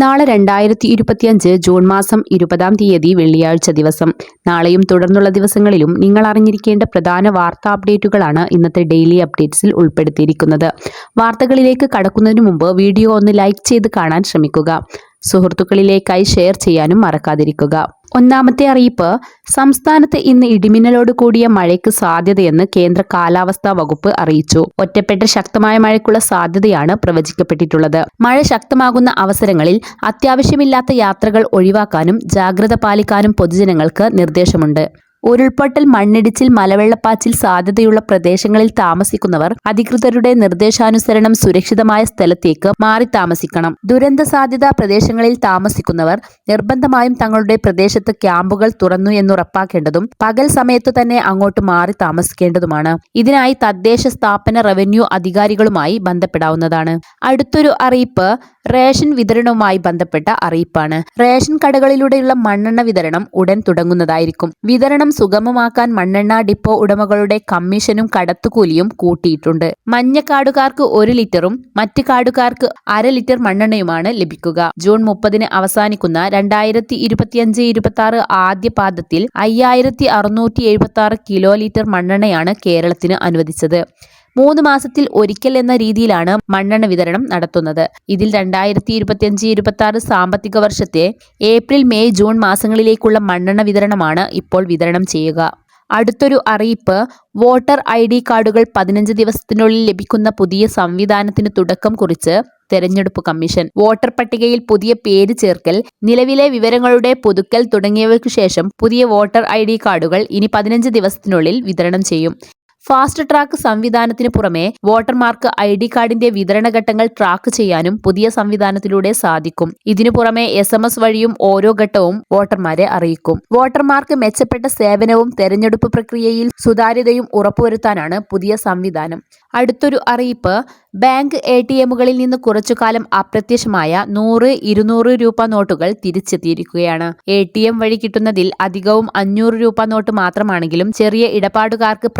നാളെ രണ്ടായിരത്തി ഇരുപത്തിയഞ്ച് ജൂൺ മാസം ഇരുപതാം തീയതി വെള്ളിയാഴ്ച ദിവസം. നാളെയും തുടർന്നുള്ള ദിവസങ്ങളിലും നിങ്ങൾ അറിഞ്ഞിരിക്കേണ്ട പ്രധാന വാർത്താ അപ്ഡേറ്റുകളാണ് ഇന്നത്തെ ഡെയിലി അപ്ഡേറ്റ്സിൽ ഉൾപ്പെടുത്തിയിരിക്കുന്നത്. വാർത്തകളിലേക്ക് കടക്കുന്നതിന് മുമ്പ് വീഡിയോ ഒന്ന് ലൈക്ക് ചെയ്ത് കാണാൻ ശ്രമിക്കുക. സുഹൃത്തുക്കളിലേക്കായി ഷെയർ ചെയ്യാനും മറക്കാതിരിക്കുക. ഒന്നാമത്തെ അറിയിപ്പ് സംസ്ഥാനത്ത് ഇന്ന് ഇടിമിന്നലോട് കൂടിയ മഴയ്ക്ക് സാധ്യതയെന്ന് കേന്ദ്ര കാലാവസ്ഥാ വകുപ്പ് അറിയിച്ചു. ഒറ്റപ്പെട്ട ശക്തമായ മഴയ്ക്കുള്ള സാധ്യതയാണ് പ്രവചിക്കപ്പെട്ടിട്ടുള്ളത്. മഴ ശക്തമാകുന്ന അവസരങ്ങളിൽ അത്യാവശ്യമില്ലാത്ത യാത്രകൾ ഒഴിവാക്കാനും ജാഗ്രത പാലിക്കാനും പൊതുജനങ്ങൾക്ക് നിർദ്ദേശമുണ്ട്. ഉരുൾപൊട്ടൽ മണ്ണിടിച്ചിൽ മലവെള്ളപ്പാച്ചിൽ സാധ്യതയുള്ള പ്രദേശങ്ങളിൽ താമസിക്കുന്നവർ അധികൃതരുടെ നിർദ്ദേശാനുസരണം സുരക്ഷിതമായ സ്ഥലത്തേക്ക് മാറി താമസിക്കണം. ദുരന്ത സാധ്യതാ പ്രദേശങ്ങളിൽ താമസിക്കുന്നവർ നിർബന്ധമായും തങ്ങളുടെ പ്രദേശത്ത് ക്യാമ്പുകൾ തുറന്നു എന്നുറപ്പാക്കേണ്ടതും പകൽ സമയത്ത് തന്നെ അങ്ങോട്ട് മാറി താമസിക്കേണ്ടതുമാണ്. ഇതിനായി തദ്ദേശ സ്ഥാപന റവന്യൂ അധികാരികളുമായി ബന്ധപ്പെടാവുന്നതാണ്. അടുത്തൊരു അറിയിപ്പ് റേഷൻ വിതരണവുമായി ബന്ധപ്പെട്ട അറിയിപ്പാണ്. റേഷൻ കടകളിലൂടെയുള്ള മണ്ണെണ്ണ വിതരണം ഉടൻ തുടങ്ങുന്നതായിരിക്കും. വിതരണം സുഗമമാക്കാൻ മണ്ണെണ്ണ ഡിപ്പോ ഉടമകളുടെ കമ്മീഷനും കടത്തുകൂലിയും കൂട്ടിയിട്ടുണ്ട്. മഞ്ഞക്കാടുകാർക്ക് ഒരു ലിറ്ററും മറ്റ് കാടുകാർക്ക് അര ലിറ്റർ മണ്ണെണ്ണയുമാണ് ലഭിക്കുക. ജൂൺ മുപ്പതിന് അവസാനിക്കുന്ന രണ്ടായിരത്തി ഇരുപത്തിയഞ്ച് ഇരുപത്തി ആറ് ആദ്യ പാദത്തിൽ അയ്യായിരത്തി അറുന്നൂറ്റി എഴുപത്തി ആറ് കിലോ ലിറ്റർ മണ്ണെണ്ണയാണ് കേരളത്തിന് അനുവദിച്ചത്. മൂന്ന് മാസത്തിൽ ഒരിക്കൽ എന്ന രീതിയിലാണ് മണ്ണെണ്ണ വിതരണം നടത്തുന്നത്. ഇതിൽ രണ്ടായിരത്തി ഇരുപത്തിയഞ്ച് ഇരുപത്തി ആറ് സാമ്പത്തിക വർഷത്തെ ഏപ്രിൽ മെയ് ജൂൺ മാസങ്ങളിലേക്കുള്ള മണ്ണെണ്ണ വിതരണമാണ് ഇപ്പോൾ വിതരണം ചെയ്യുക. അടുത്തൊരു അറിയിപ്പ് വോട്ടർ ഐ ഡി കാർഡുകൾ പതിനഞ്ച് ദിവസത്തിനുള്ളിൽ ലഭിക്കുന്ന പുതിയ സംവിധാനത്തിന് തുടക്കം കുറിച്ച് തെരഞ്ഞെടുപ്പ് കമ്മീഷൻ. വോട്ടർ പട്ടികയിൽ പുതിയ പേര് ചേർക്കൽ നിലവിലെ വിവരങ്ങളുടെ പുതുക്കൽ തുടങ്ങിയവയ്ക്കു ശേഷം പുതിയ വോട്ടർ ഐ ഡി കാർഡുകൾ ഇനി പതിനഞ്ച് ദിവസത്തിനുള്ളിൽ വിതരണം ചെയ്യും. ഫാസ്റ്റ് ട്രാക്ക് സംവിധാനത്തിന് പുറമെ വോട്ടർമാർക്ക് ഐ ഡി കാർഡിന്റെ വിതരണഘട്ടങ്ങൾ ട്രാക്ക് ചെയ്യാനും പുതിയ സംവിധാനത്തിലൂടെ സാധിക്കും. ഇതിനു പുറമെ എസ് എം എസ് വഴിയും ഓരോ ഘട്ടവും വോട്ടർമാരെ അറിയിക്കും. വോട്ടർമാർക്ക് മെച്ചപ്പെട്ട സേവനവും തെരഞ്ഞെടുപ്പ് പ്രക്രിയയിൽ സുതാര്യതയും ഉറപ്പുവരുത്താനാണ് പുതിയ സംവിധാനം. അടുത്തൊരു അറിയിപ്പ് ബാങ്ക് എ ടി എമ്മുകളിൽ നിന്ന് കുറച്ചുകാലം അപ്രത്യക്ഷമായ നൂറ് ഇരുന്നൂറ് രൂപ നോട്ടുകൾ തിരിച്ചെത്തിയിരിക്കുകയാണ്. എ ടി എം വഴി കിട്ടുന്നതിൽ അധികവും അഞ്ഞൂറ് രൂപ നോട്ട് മാത്രമാണെങ്കിലും ചെറിയ ഇടപാടുകാർക്ക്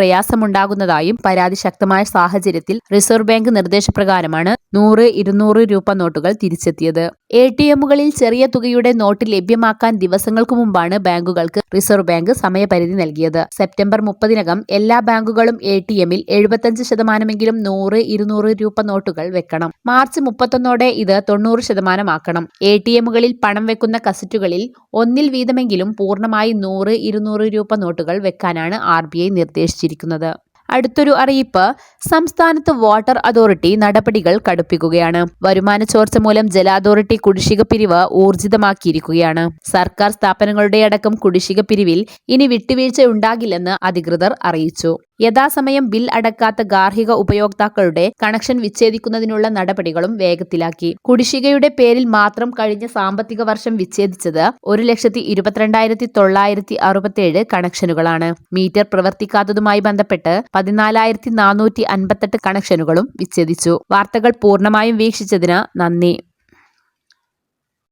പ്രയാസമുണ്ടാകുന്നതായും പരാതി ശക്തമായ സാഹചര്യത്തിൽ റിസർവ് ബാങ്ക് നിർദ്ദേശപ്രകാരമാണ് നൂറ് ഇരുന്നൂറ് രൂപ നോട്ടുകൾ തിരിച്ചെത്തിയത്. എ ടി എമ്മുകളിൽ ചെറിയ തുകയുടെ നോട്ട് ലഭ്യമാക്കാൻ ദിവസങ്ങൾക്ക് മുമ്പാണ് ബാങ്കുകൾക്ക് റിസർവ് ബാങ്ക് സമയപരിധി നൽകിയത്. സെപ്റ്റംബർ മുപ്പതിനകം എല്ലാ ബാങ്കുകളും എ ടി എമ്മിൽ എഴുപത്തഞ്ച് ശതമാനമെങ്കിലും നൂറ് ഇരുന്നൂറ് രൂപ നോട്ടുകൾ വെക്കണം. മാർച്ച് മുപ്പത്തൊന്നോടെ ഇത് തൊണ്ണൂറ് ശതമാനമാക്കണം. എ ടി എമ്മുകളിൽ പണം വെക്കുന്ന കസറ്റുകളിൽ ഒന്നിൽ വീതമെങ്കിലും പൂർണമായി നൂറ് ഇരുന്നൂറ് രൂപ നോട്ടുകൾ വെക്കാനാണ് ആർ നിർദ്ദേശിച്ചിരിക്കുന്നത്. അടുത്തൊരു അറിയിപ്പ്. സംസ്ഥാനത്ത് വാട്ടർ അതോറിറ്റി നടപടികൾ കടുപ്പിക്കുകയാണ്. വരുമാന ചോർച്ച മൂലം ജല അതോറിറ്റി കുടിശ്ശിക പിരിവ് ഊർജിതമാക്കിയിരിക്കുകയാണ്. സർക്കാർ സ്ഥാപനങ്ങളുടെ അടക്കം കുടിശ്ശിക പിരിവിൽ ഇനി വിട്ടുവീഴ്ച ഉണ്ടാകില്ലെന്ന് അധികൃതർ അറിയിച്ചു. യഥാസമയം ബിൽ അടക്കാത്ത ഗാർഹിക ഉപയോക്താക്കളുടെ കണക്ഷൻ വിച്ഛേദിക്കുന്നതിനുള്ള നടപടികളും വേഗത്തിലാക്കി. കുടിശ്ശികയുടെ പേരിൽ മാത്രം കഴിഞ്ഞ സാമ്പത്തിക വർഷം വിച്ഛേദിച്ചത് ഒരു ലക്ഷത്തി ഇരുപത്തിരണ്ടായിരത്തി തൊള്ളായിരത്തി അറുപത്തിയേഴ് കണക്ഷനുകളാണ്. മീറ്റർ പ്രവർത്തിക്കാത്തതുമായി ബന്ധപ്പെട്ട് പതിനാലായിരത്തി നാനൂറ്റി അൻപത്തെട്ട് കണക്ഷനുകളും വിച്ഛേദിച്ചു. വാർത്തകൾ പൂർണമായും വീക്ഷിച്ചതിന് നന്ദി.